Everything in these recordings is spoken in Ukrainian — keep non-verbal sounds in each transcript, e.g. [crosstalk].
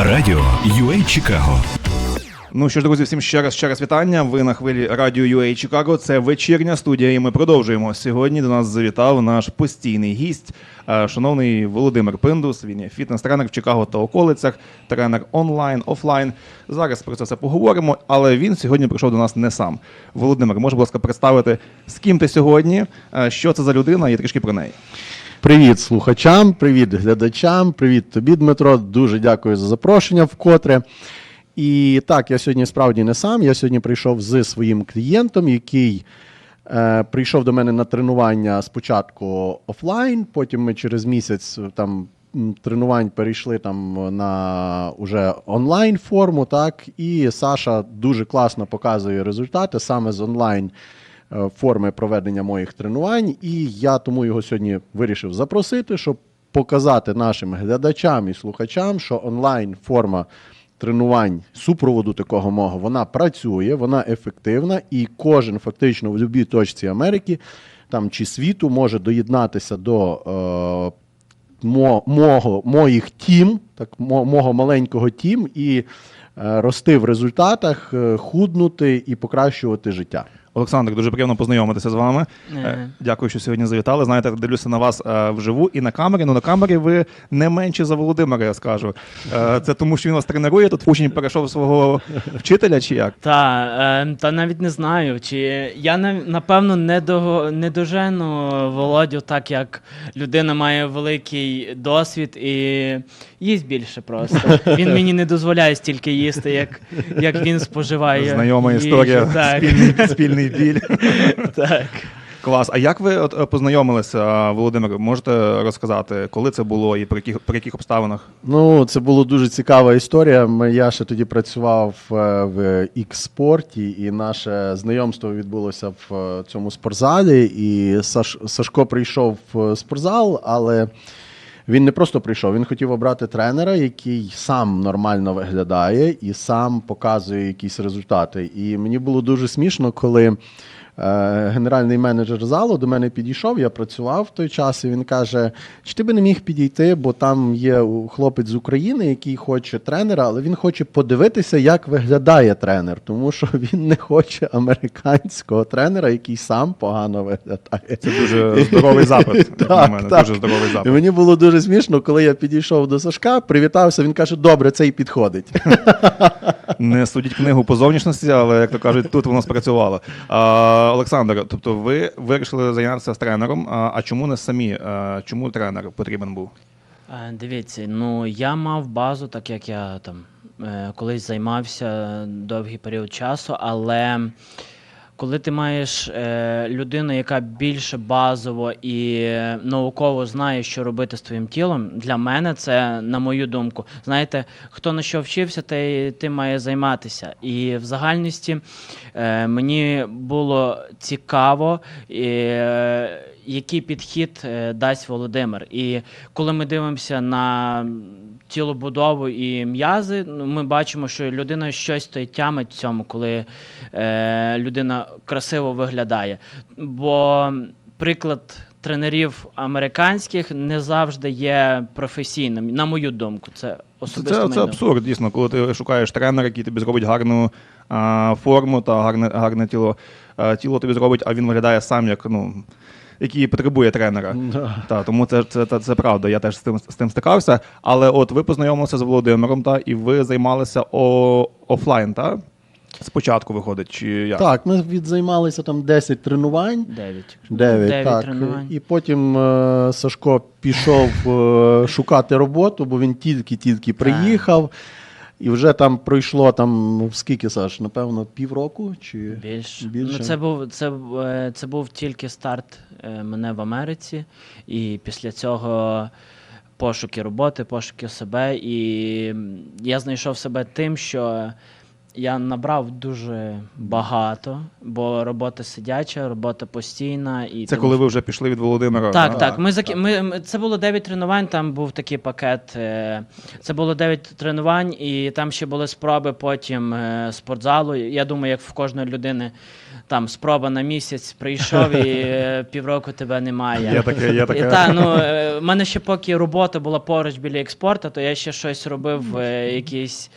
Радіо UA Чикаго Ну що ж, друзі, всім ще раз ще раз вітання. Ви на хвилі радіо UA Чикаго. Це вечірня студія, і ми продовжуємо. Сьогодні до нас завітав наш постійний гість, е, шановний Володимир Пиндус. Він є фітнес-тренер в Чикаго та околицях, тренер онлайн, офлайн. Зараз про це все поговоримо, але він сьогодні прийшов до нас не сам. Володимир, може, будь ласка, представити, з ким ти сьогодні, е, що це за людина, і трішки про неї. Привіт слухачам, привіт глядачам, привіт тобі, Дмитро. Дуже дякую за запрошення вкотре. І так, я сьогодні справді не сам. Я сьогодні прийшов з своїм клієнтом, який е, прийшов до мене на тренування спочатку офлайн, потім ми через місяць е, там тренувань перейшли там на уже онлайн форму. Так, і Саша дуже класно показує результати саме з онлайн е, форми проведення моїх тренувань. І я тому його сьогодні вирішив запросити, щоб показати нашим глядачам і слухачам, що онлайн форма тренувань супроводу такого мого вона працює, вона ефективна, і кожен фактично в будь-якій точці Америки там чи світу може доєднатися до. Е, мо, мого, моїх тім, так, мо, мого маленького тім, і е, рости в результатах, е, худнути і покращувати життя. Олександр, дуже приємно познайомитися з вами. Е. Е, Дякую, що сьогодні завітали. Знаєте, дивлюся на вас е, вживу і на камері. Ну на камері ви не менші за Володимира, я скажу. Е, Це тому, що він вас тренує. Тут учень перейшов свого вчителя, чи як? Та, е, та навіть не знаю, чи я напевно не, до, не дожену Володю, так як людина має великий досвід і їсть більше просто. Він мені не дозволяє стільки їсти, як, як він споживає. Знайома їжу. історія, Так, спільний, спільний біль. [laughs] так. Клас. А як ви от, е, познайомилися, Володимир? Можете розказати, коли це було і при яких, при яких обставинах? Ну, це була дуже цікава історія. Я ще тоді працював е, в X-спорті, і наше знайомство відбулося в е, цьому спортзалі. І Саш, Сашко прийшов в спортзал, але він не просто прийшов, він хотів обрати тренера, який сам нормально виглядає і сам показує якісь результати. І мені було дуже смішно, коли. Е, Генеральний менеджер залу до мене підійшов, я працював в той час, і він каже: чи ти би не міг підійти, бо там є хлопець з України, який хоче тренера, але він хоче подивитися, як виглядає тренер, тому що [laughs] він не хоче американського тренера, який сам погано виглядає. Це дуже здоровий запит. [laughs] на Так, мене. так. Дуже здоровий І мені було дуже смішно, коли я підійшов до Сашка, привітався. Він каже: Добре, цей підходить. [laughs] Не судіть книгу по зовнішності, але як то кажуть, тут воно спрацювало. А, Олександр, тобто ви вирішили зайнятися з тренером. А, чому не самі? Чому тренер потрібен був? Е, Дивіться, ну я мав базу, так як я там е, колись займався довгий період часу, але коли ти маєш е, людину, яка більше базово і е, науково знає, що робити з твоїм тілом, для мене це, на мою думку, знаєте, хто на що вчився, той тим має займатися. І в загальності е, мені було цікаво. Е, який підхід е, дасть Володимир. І коли ми дивимося на тілобудову і м'язи, ну, ми бачимо, що людина щось то й тямить в цьому, коли е, людина красиво виглядає. Бо приклад тренерів американських не завжди є професійним, на мою думку. Це особисто це, це абсурд, дійсно, коли ти шукаєш тренера, який тобі зробить гарну а, форму та гарне, гарне тіло. А, тіло тобі зробить, а він виглядає сам як ну. Який потребує тренера. Та, тому це, це, це, це правда. Я теж з тим, з тим стикався. Але от ви познайомилися з Володимиром, та, і ви займалися о, офлайн, так? Спочатку виходить, чи як? Так, ми відзаймалися там 10 тренувань. Дев'ять. Дев'ять, Дев'ять так. тренувань. І потім е, Сашко пішов е, шукати роботу, бо він тільки-тільки приїхав. І вже там пройшло там ну, скільки, Саш, напевно, півроку чи Більше. Більше. Ну, це був це, е, це був тільки старт е, мене в Америці, і після цього пошуки роботи, пошуки себе. І я знайшов себе тим, що я набрав дуже багато, бо робота сидяча, робота постійна. І Це тому коли ви вже пішли від Володимира. так, так. Ми, закі... ми, ми це було 9 тренувань. Там був такий пакет. е, Це було 9 тренувань, і там ще були спроби потім е, спортзалу. Я думаю, як в кожної людини там спроба на місяць прийшов і е, [laughs] півроку тебе немає. Є таке, є таке. І, та, ну, е, в мене ще поки робота була поруч біля експорту, то я ще щось робив, е, якісь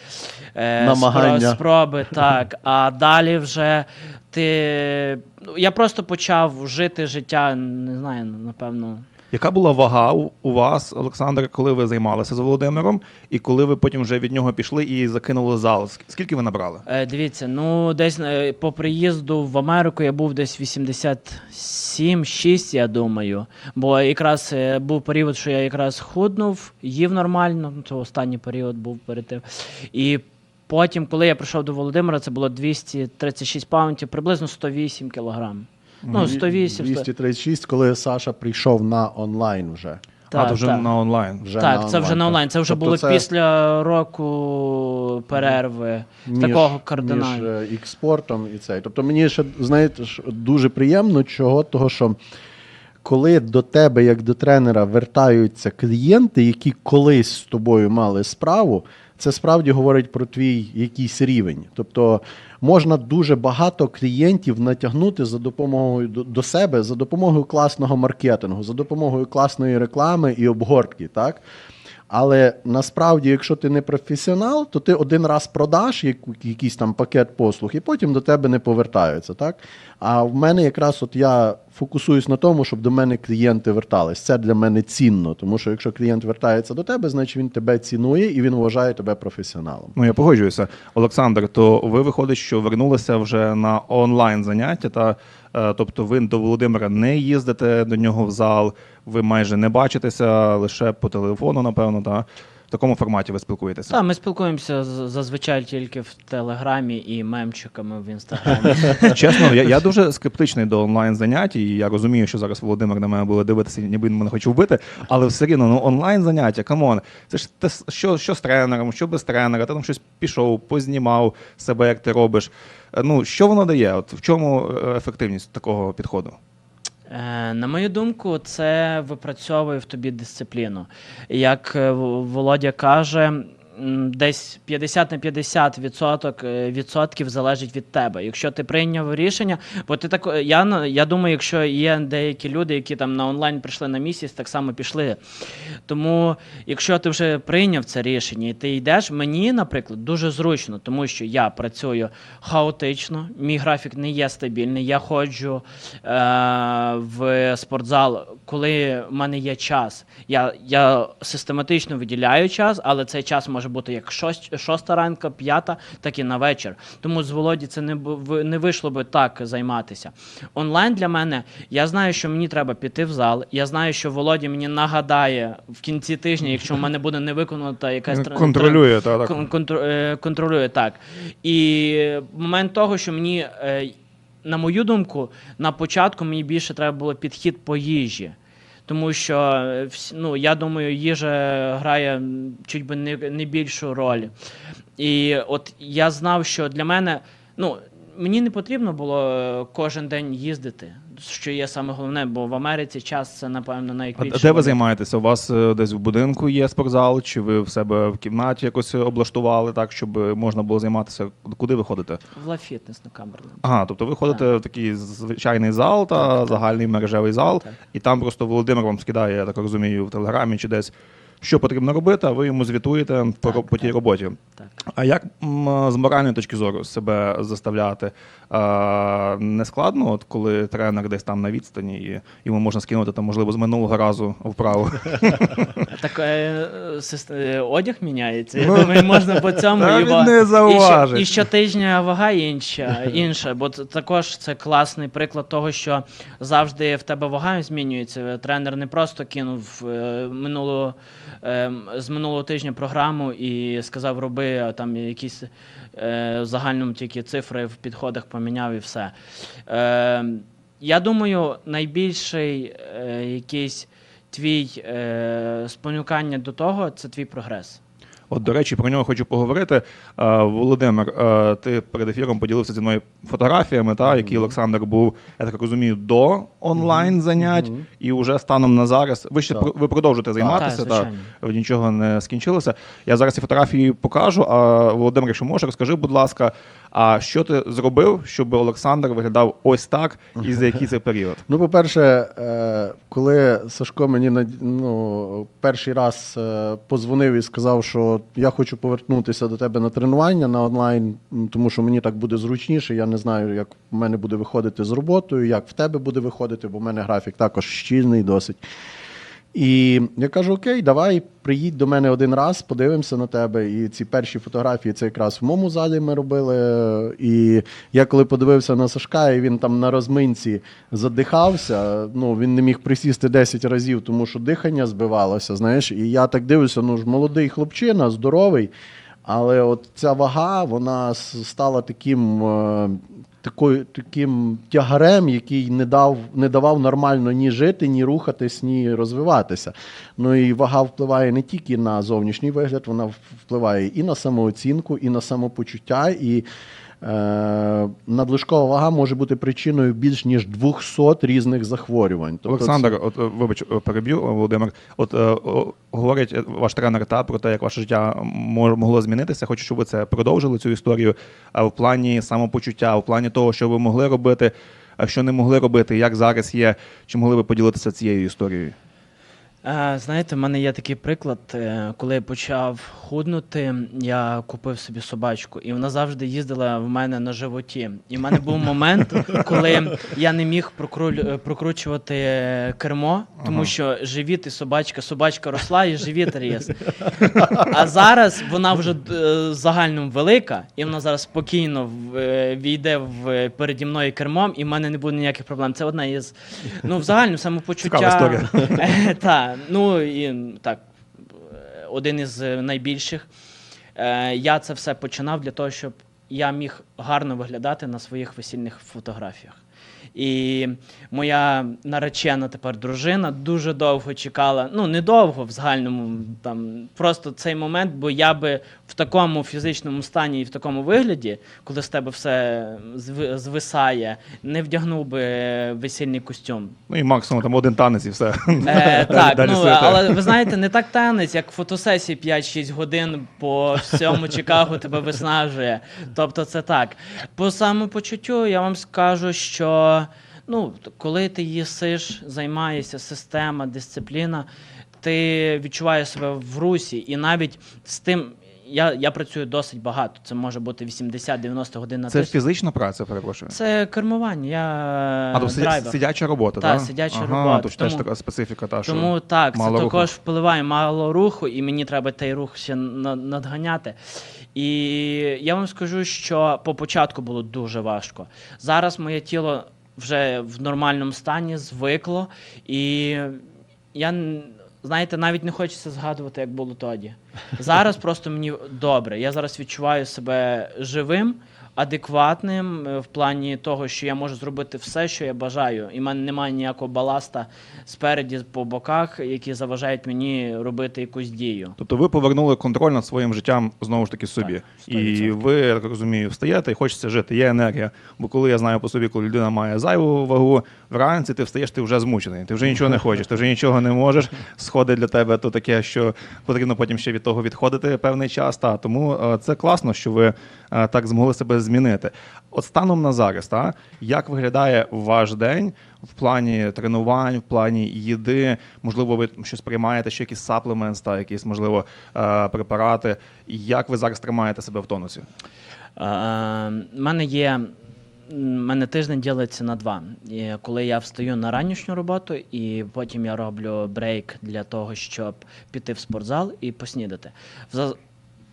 е, Намагання. Спроби. Так. А далі вже ти. ну, Я просто почав жити життя, не знаю, напевно. Яка була вага у, у вас, Олександр, коли ви займалися з Володимиром, і коли ви потім вже від нього пішли і закинули зал? Скільки ви набрали? Е, дивіться, ну десь е, по приїзду в Америку я був десь 87-6, я думаю. Бо якраз е, був період, що я якраз худнув, їв нормально. ну, Це останній період був перед тим. І потім, коли я прийшов до Володимира, це було 236 паунтів, приблизно 108 кілограм. Ну, 108, 100. 236, коли Саша прийшов на онлайн вже. а, то вже так. на онлайн. Вже так, на це вже на онлайн. Це вже Тобто було це після року перерви. між, такого між кардинального. е, експортом і цей. Тобто мені ще, знаєте, дуже приємно, чого того, що коли до тебе, як до тренера, вертаються клієнти, які колись з тобою мали справу, це справді говорить про твій якийсь рівень. Тобто можна дуже багато клієнтів натягнути за допомогою до, себе за допомогою класного маркетингу, за допомогою класної реклами і обгортки. Так? Але насправді, якщо ти не професіонал, то ти один раз продаш якийсь там пакет послуг, і потім до тебе не повертаються. Так? А в мене якраз от я фокусуюсь на тому, щоб до мене клієнти вертались. Це для мене цінно, тому що якщо клієнт вертається до тебе, значить він тебе цінує і він вважає тебе професіоналом. Ну я погоджуюся. Олександр, то ви виходить, що вернулися вже на онлайн заняття, та тобто ви до Володимира не їздите до нього в зал, ви майже не бачитеся лише по телефону, напевно, та в такому форматі ви спілкуєтеся. Так, ми спілкуємося зазвичай тільки в Телеграмі і мемчиками в інстаграмі. [laughs] Чесно, я, я дуже скептичний до онлайн занять, і я розумію, що зараз Володимир на мене буде дивитися, ніби він мене хоче вбити, але все рівно ну, онлайн заняття, камон, це ж те, що, що з тренером, що без тренера, ти там щось пішов, познімав себе, як ти робиш. Е, Ну, що воно дає? От в чому е, ефективність такого підходу? Е, На мою думку, це випрацьовує в тобі дисципліну. Як е, Володя каже, десь 50 на 50 відсоток, е, відсотків залежить від тебе. Якщо ти прийняв рішення, бо ти так, я, я думаю, якщо є деякі люди, які там на онлайн прийшли на місяць, так само пішли. Тому, якщо ти вже прийняв це рішення і ти йдеш, мені, наприклад, дуже зручно, тому що я працюю хаотично, мій графік не є стабільний. Я ходжу е, в спортзал, коли в мене є час. Я, я систематично виділяю час, але цей час може бути як шост, шоста ранка, п'ята, так і на вечір. Тому з Володі це не, не вийшло би так займатися. Онлайн для мене, я знаю, що мені треба піти в зал. Я знаю, що Володя мені нагадає в кінці тижня, якщо в мене буде не виконана якась Контролює, та, так. Контр- е, контролює так. І момент того, що мені, е, на мою думку, на початку мені більше треба було підхід по їжі. Тому що е, ну, я думаю, їжа грає чуть би не, не більшу роль. І от я знав, що для мене, ну, мені не потрібно було е, кожен день їздити, що є саме головне, бо в Америці час це, напевно, А де ви займаєтеся? У вас е, десь в будинку є спортзал, чи ви в себе в кімнаті якось облаштували так, щоб можна було займатися? Куди ви ходите? В Ла Фітнес на камеру. Ага, тобто ви ходите в такий звичайний зал та загальний мережевий зал, Так. і там просто Володимир вам скидає, я так розумію, в телеграмі чи десь. Що потрібно робити, а ви йому звітуєте по, ро- по тій роботі. Так. А як з моральної точки зору себе заставляти? А, не складно, от коли тренер десь там на відстані, і йому можна скинути там, можливо, з минулого разу вправо. [laughs] Так е, е, одяг міняється. Я думаю, можна по цьому і, не і, і щотижня вага інша, [laughs] інша. Бо також це класний приклад того, що завжди в тебе вага змінюється. Тренер не просто кинув е, минулу, е, з минулого тижня програму і сказав, роби там якісь е, в тільки цифри в підходах поміняв і все. Е, я думаю, найбільший е, якийсь твій е, спонукання до того це твій прогрес. От, до речі, про нього хочу поговорити. Е, Володимир, е, ти перед ефіром поділився зі мною фотографіями, та, які Олександр був, я так розумію, до онлайн занять, і вже станом на зараз. Ви ще Так. ви продовжуєте займатися, Так, та, нічого не скінчилося. Я зараз ці фотографії покажу. А Володимир, якщо можеш, розкажи, будь ласка, а що ти зробив, щоб Олександр виглядав ось так і за який це період? Ну, по-перше, е, коли Сашко мені ну, перший раз е, позвонив і сказав, що я хочу повернутися до тебе на тренування на онлайн, тому що мені так буде зручніше. Я не знаю, як в мене буде виходити з роботою, як в тебе буде виходити, бо в мене графік також щільний досить. І я кажу: Окей, давай приїдь до мене один раз, подивимося на тебе. І ці перші фотографії це якраз в моєму залі ми робили. І я коли подивився на Сашка, і він там на розминці задихався. Ну він не міг присісти 10 разів, тому що дихання збивалося. Знаєш, і я так дивлюся, ну ж молодий хлопчина, здоровий. Але от ця вага, вона стала таким, е, такою, таким тягарем, який не, дав, не давав нормально ні жити, ні рухатись, ні розвиватися. Ну і вага впливає не тільки на зовнішній вигляд, вона впливає і на самооцінку, і на самопочуття. І надлишкова вага може бути причиною більш ніж 200 різних захворювань. Тобто Олександр, от е, вибач, е, переб'ю, е, Володимир. От е, о, говорить е, ваш тренер та про те, як ваше життя мо- могло змінитися. Хочу, щоб ви це продовжили цю історію. А в плані самопочуття, в плані того, що ви могли робити, а що не могли робити, як зараз є, чи могли ви поділитися цією історією? Е, Знаєте, в мене є такий приклад, е, коли я почав худнути, я купив собі собачку, і вона завжди їздила в мене на животі. І в мене був момент, коли я не міг е, прокручувати кермо, тому що живіт і собачка, собачка росла і живіт ріс. А зараз вона вже загальному велика, і вона зараз спокійно війде в переді мною кермом, і в мене не буде ніяких проблем. Це одна із ну, в загальному самопочуття. Цікава історія. Так, ну і так, е, один із е, найбільших. Е, Я це все починав для того, щоб я міг гарно виглядати на своїх весільних фотографіях. І моя наречена тепер дружина дуже довго чекала. Ну, не довго в загальному, там просто цей момент, бо я би в такому фізичному стані і в такому вигляді, коли з тебе все звисає, не вдягнув би весільний костюм. Ну і максимум там один танець і все. Е, [laughs] так, Далі ну, але ви знаєте, не так танець, як фотосесії 5-6 годин по всьому Чикаго тебе виснажує. Тобто це так. По самопочуттю я вам скажу, що ну, коли ти їсиш, займаєшся система, дисципліна, ти відчуваєш себе в русі, і навіть з тим. Я, я працюю досить багато. Це може бути 80-90 годин на Це тиждень. фізична праця, перепрошую. Це кермування. Я А то драйвер. сидяча робота, Так, так? сидяча ага, робота. То ж теж Тому- така специфіка, та Тому що так, мало це руху. також впливає мало руху, і мені треба той рух ще надганяти. І я вам скажу, що по початку було дуже важко. Зараз моє тіло вже в нормальному стані, звикло, і я. Знаєте, навіть не хочеться згадувати, як було тоді. Зараз просто мені добре. Я зараз відчуваю себе живим, адекватним е, в плані того, що я можу зробити все, що я бажаю. І в мене немає ніякого баласта спереді по боках, які заважають мені робити якусь дію. Тобто ви повернули контроль над своїм життям знову ж таки собі. Так, і ви, я так розумію, встаєте і хочеться жити. Є енергія. Бо коли я знаю по собі, коли людина має зайву вагу, вранці ти встаєш, ти вже змучений. Ти вже нічого не хочеш, ти вже нічого не можеш. Сходи для тебе то таке, що потрібно потім ще від того відходити певний час. Та тому е, це класно, що ви е, так змогли себе змінити. От станом на зараз, та як виглядає ваш день в плані тренувань, в плані їди? Можливо, ви щось приймаєте, ще якісь саплементс, та якісь можливо е, препарати. Як ви зараз тримаєте себе в тонусі? Е, У мене є. мене тиждень ділиться на два. І коли я встаю на ранішню роботу, і потім я роблю брейк для того, щоб піти в спортзал і поснідати.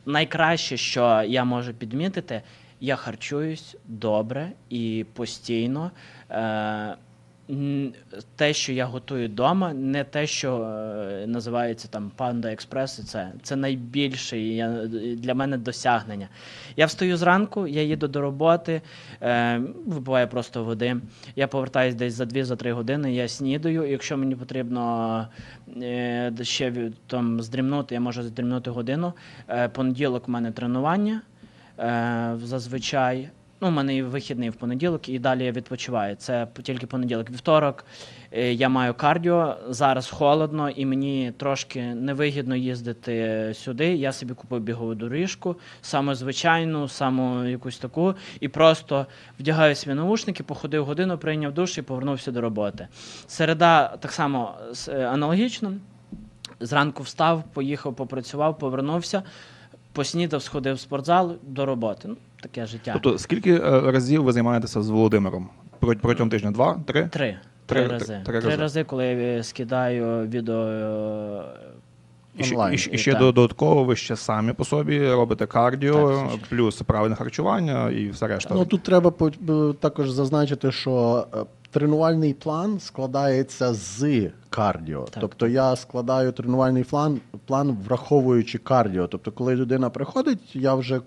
Найкраще, що я можу підмітити, я харчуюсь добре і постійно. Е, те, що я готую вдома, не те, що е, називається там Панда Експрес. Це, це найбільше я, для мене досягнення. Я встаю зранку, я їду до роботи, е, випиваю просто води. Я повертаюсь десь за 2-3 години, я снідаю. І якщо мені потрібно е, ще там здрімнути, я можу здрімнути годину. Е, понеділок в мене тренування зазвичай. Ну, у мене і вихідний в понеділок, і далі я відпочиваю. Це тільки понеділок. Вівторок е, я маю кардіо. Зараз холодно, і мені трошки невигідно їздити сюди. Я собі купив бігову доріжку, саму звичайну, саму якусь таку, і просто вдягаю свої наушники, походив годину, прийняв душ і повернувся до роботи. Середа так само е, аналогічно. Зранку встав, поїхав, попрацював, повернувся, поснідав, сходив в спортзал до роботи. Ну, таке життя. Тобто, скільки е, разів ви займаєтеся з Володимиром? Про- Протягом тижня? Два? Три? Три. Три- Три, рази. три Три, рази. рази, коли я е, скидаю відео. е, І ще, Онлайн. і, ще- і ще Так. додатково ви ще самі по собі робите кардіо, Так, звичайно. плюс правильне харчування і все решта. Ну тут треба по- б- також зазначити, що е, тренувальний план складається з кардіо. Так. Тобто я складаю тренувальний план, план враховуючи кардіо. Тобто, коли людина приходить, я вже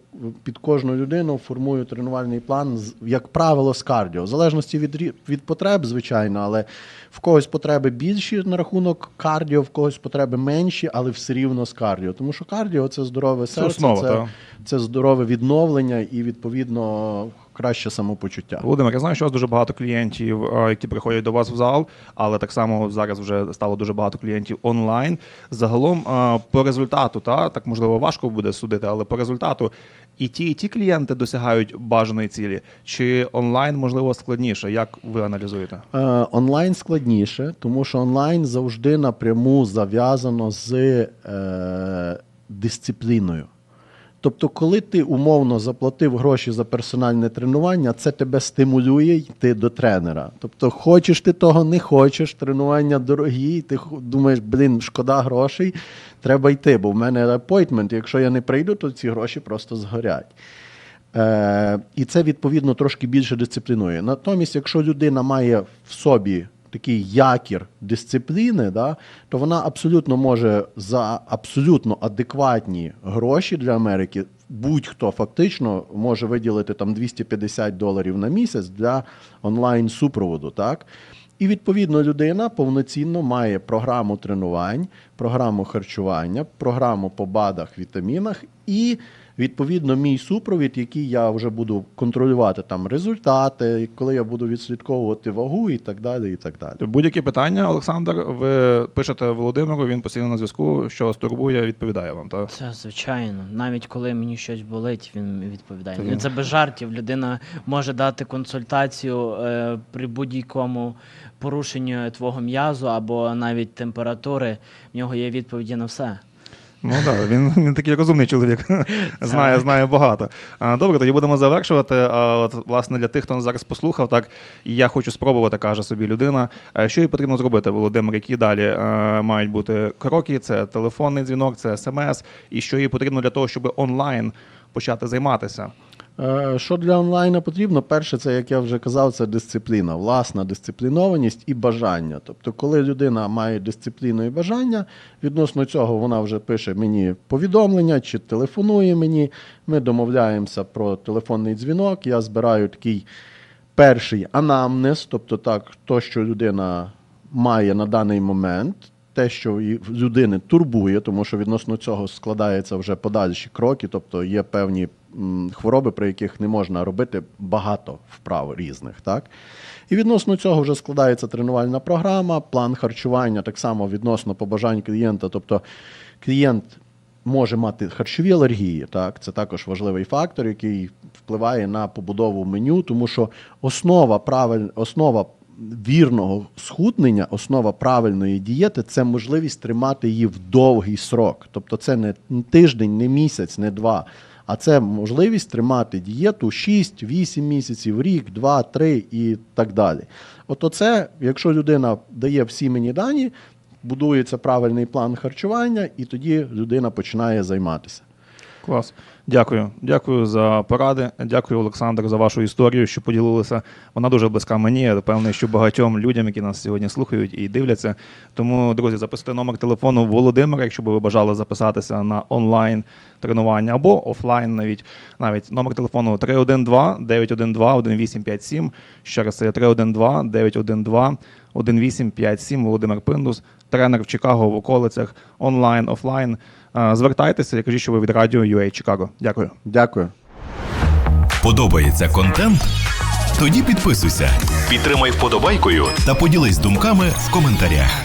під кожну людину формую тренувальний план, з- як правило, з кардіо. В залежності від, рі- від потреб, звичайно, але в когось потреби більші на рахунок кардіо, в когось потреби менші, але все рівно з кардіо. Тому що кардіо це здорове Це серце, основа, це, це здорове відновлення і відповідно краще самопочуття. Володимир, я знаю, що у вас дуже багато клієнтів, які приходять до вас в зал, але так само зараз вже стало дуже багато клієнтів онлайн. Загалом по результату, та так можливо важко буде судити, але по результату і ті, і ті клієнти досягають бажаної цілі, чи онлайн можливо складніше? Як ви аналізуєте? Е, онлайн складніше, тому що онлайн завжди напряму зав'язано з е, дисципліною. Тобто, коли ти умовно заплатив гроші за персональне тренування, це тебе стимулює йти до тренера. Тобто, хочеш ти того, не хочеш, тренування дорогі, ти думаєш, блін, шкода грошей, треба йти, бо в мене апойтмент, якщо я не прийду, то ці гроші просто згорять. Е, і це відповідно трошки більше дисциплінує. Натомість, якщо людина має в собі такий якір дисципліни, да, то вона абсолютно може за абсолютно адекватні гроші для Америки. Будь-хто фактично може виділити там 250 доларів на місяць для онлайн супроводу. Так? І відповідно людина повноцінно має програму тренувань, програму харчування, програму по БАДах, вітамінах і відповідно мій супровід, який я вже буду контролювати там результати, коли я буду відслідковувати вагу і так далі. і так далі. Будь-які питання, Олександр, ви пишете Володимиру, він постійно на зв'язку, що вас турбує, відповідає вам. Та? Це звичайно. Навіть коли мені щось болить, він відповідає. Він- Це без жартів. Людина може дати консультацію е, при будь-якому порушенню твого м'язу або навіть температури. В нього є відповіді на все. Ну так, він, [laughs] він такий розумний чоловік. [laughs] знає, знає багато. Добре, тоді будемо завершувати. А, От, власне, для тих, хто нас зараз послухав, так і я хочу спробувати, каже собі людина. Що їй потрібно зробити, Володимир? Які далі мають бути кроки? Це телефонний дзвінок, це смс, і що їй потрібно для того, щоб онлайн почати займатися? Е, Що для онлайна потрібно? Перше, це як я вже казав, це дисципліна, власна дисциплінованість і бажання. Тобто, коли людина має дисципліну і бажання, відносно цього вона вже пише мені повідомлення чи телефонує мені. Ми домовляємося про телефонний дзвінок. Я збираю такий перший анамнез, тобто так, то, що людина має на даний момент. Те, що людини турбує, тому що відносно цього складаються вже подальші кроки, тобто є певні хвороби, при яких не можна робити багато вправ різних. Так? І відносно цього вже складається тренувальна програма, план харчування, так само відносно побажань клієнта. Тобто клієнт може мати харчові алергії, так? це також важливий фактор, який впливає на побудову меню, тому що основа правиль... основа вірного схуднення, основа правильної дієти це можливість тримати її в довгий срок. Тобто це не тиждень, не місяць, не два. А це можливість тримати дієту 6-8 місяців, рік, 2, 3 і так далі. От оце, якщо людина дає всі мені дані, будується правильний план харчування, і тоді людина починає займатися. Клас. Дякую, дякую за поради. Дякую, Олександр, за вашу історію, що поділилися. Вона дуже близька мені. Я певний, що багатьом людям, які нас сьогодні слухають і дивляться. Тому, друзі, записуйте номер телефону Володимира, якщо б ви бажали записатися на онлайн тренування або офлайн, навіть навіть номер телефону 312 912 1857. Ще раз це 312 912 1857. Володимир Пиндус, тренер в Чикаго в околицях онлайн, офлайн. Звертайтеся і кажіть, що ви від радіо UA Чикаго. Дякую. Дякую. Подобається контент? Тоді підписуйся, підтримай вподобайкою та поділись думками в коментарях.